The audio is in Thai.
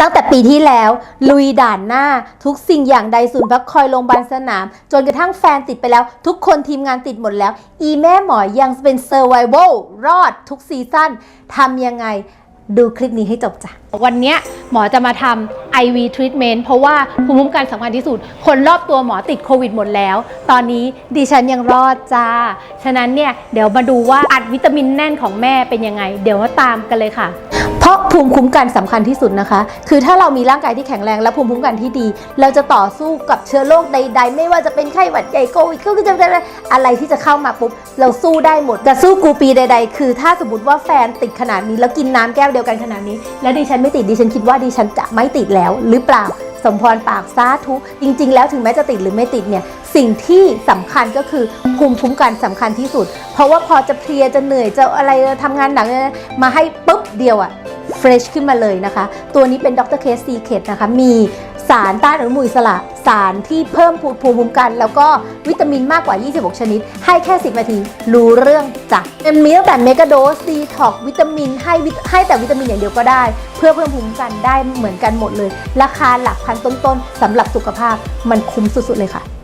ตั้งแต่ปีที่แล้ว ลุยด่านหน้าทุกสิ่งอย่างใดศูนย์พักคอยโรงพยาบาลสนาม จนกระทั่งแฟนติดไปแล้ว ทุกคนทีมงานติดหมดแล้ว อีแม่หมอยังเป็นเซอร์ไวโรอดทุกซีซั่นทำยังไงดูคลิปนี้ให้จบจ้ะ วันนี้หมอจะมาทำ IV treatment เพราะว่าภูมิคุ้มกันสำคัญที่สุด คนรอบตัวหมอติดโควิดหมดแล้ว ตอนนี้ดิฉันยังรอดจ้า ฉะนั้นเนี่ยเดี๋ยวมาดูว่าอัดวิตามินแน่นของแม่เป็นยังไง เดี๋ยวมาตามกันเลยค่ะ ราะภูมิคุ้มกันสำคัญที่สุดนะคะ คือถ้าเรามีร่างกายที่แข็งแรงและภูมิคุ้มกันที่ดี เราจะต่อสู้กับเชื้อโรคใด ๆ ไม่ว่าจะเป็นไข้หวัดใหญ่โควิดก็จะอะไรที่จะเข้ามาปุ๊บเราสู้ได้หมดจะสู้กูปีใด ๆ คือ ถ้าสมมติว่าแฟนติดขนาดนี้แล้วกินน้ำแก้วเดียวกันขนาดนี้ แล้วดิฉันไม่ติดดิฉันคิดว่าดิฉันจะไม่ติดแล้วหรือเปล่า สมพรปากซาทุกจริง ๆ แล้วถึงแม้จะติดหรือไม่ติดเนี่ยสิ่งที่สำคัญก็คือภูมิคุ้มกันสำคัญที่สุด เพราะว่าพอจะเพลียจะเหนื่อยจะอะไรทำงานหนักมาให้ปุ๊บเดียวอะ เฟรชขึ้นมาเลยนะคะ ตัวนี้เป็นดรเคสซีเคนะคะ มีสารต้านอนุมูลอิสระ สารที่เพิ่มภูมิคุ้มกัน แล้วก็วิตามินมากกว่า 26 ชนิด ให้แค่ 10 นาที รู้เรื่องจ้ะมันมีตั้งแต่เมกะโดสซีท็อกวิตามินให้ให้แต่วิตามินอย่างเดียวก็ได้ เพื่อเพิ่มภูมิคุ้มกันได้เหมือนกันหมดเลย ราคาหลักพันต้นๆสำหรับสุขภาพมันคุ้มสุดๆเลยค่ะ